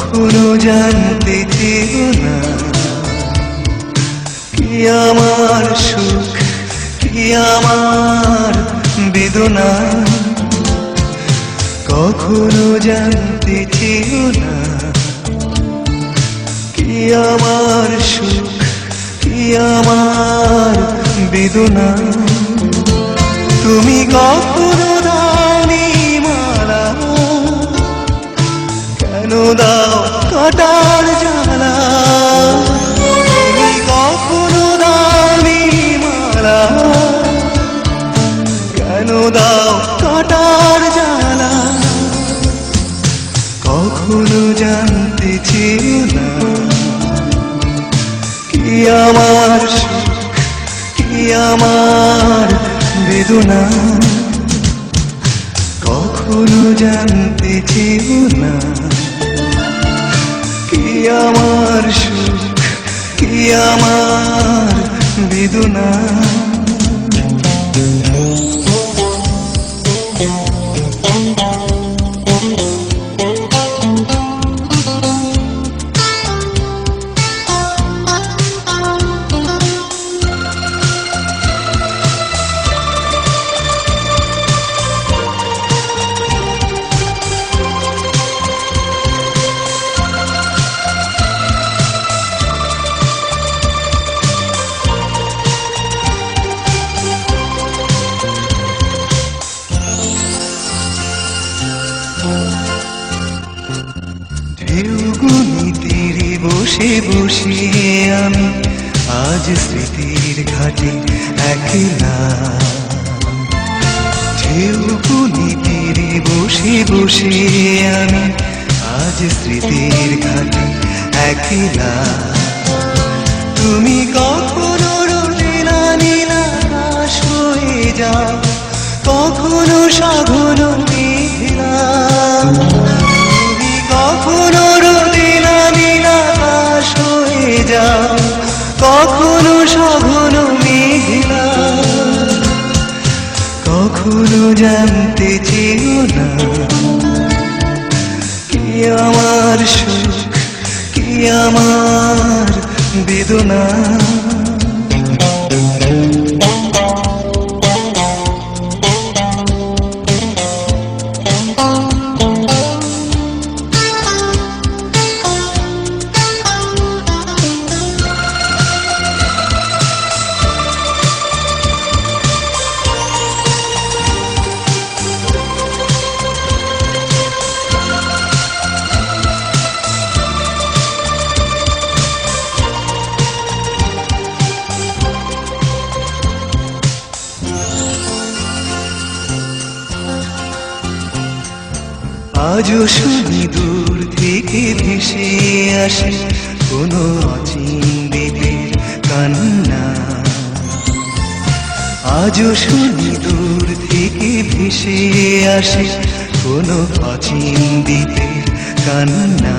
কখনো জানতে চেও না। কি আমার সুখ, কি আমার বেদনা। কখনো জানতে চেও না। কি আমার সুখ, কি আমার বেদনা। তুমি কখনো কেন দাও, কাটার জ্বালা তুমি কখনো দানি মালা। কেন দাও, কাটার জ্বালা কখনো জানতে চেও না। কি আমার কি আমার বেদনা। কখনো জানতে চেও না। আমার সুখ কি আমার বেদনা? বসে বসে আমি আজ স্মৃতির ঘাটে একলা। ঢেউগুনি তীরে বসে বসে আমি আজ স্মৃতির ঘাটে একলা। তুমি কখনো রোদেলা নীলা হয়ে যাও, কখনো সাগর জানতে চেও না। কি আমার সুখ কি আমার বেদনা? আজও শুনি দূর থেকে ভেসে আসে কোনো অচিন দেবের কান্না। আজও শুনি দূর থেকে ভেসে আসে কোনো অচিন দ্বীপের কান্না।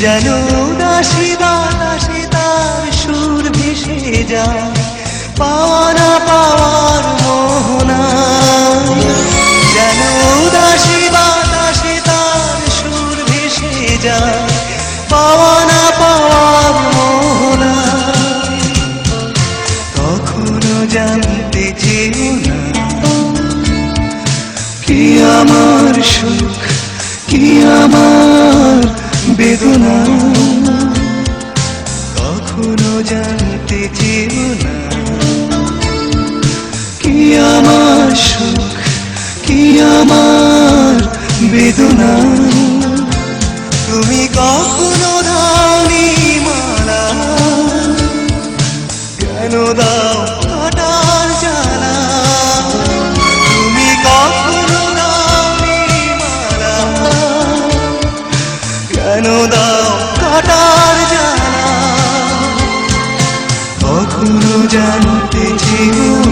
যেন উদাসী বাতাসে তার সুর ভেসে যায় পাওয়া না পাওয়ার মোহনা। যেন উদাসী জানতে চেও না। কি আমার সুখ, কি আমার বেদনা? কখনো জানতে চেও না। কি আমার সুখ, কি আমার বেদনা? তুমি কখনো দাওনি মালা। কেন দাও কাটার জানা কখনো জানতে চেও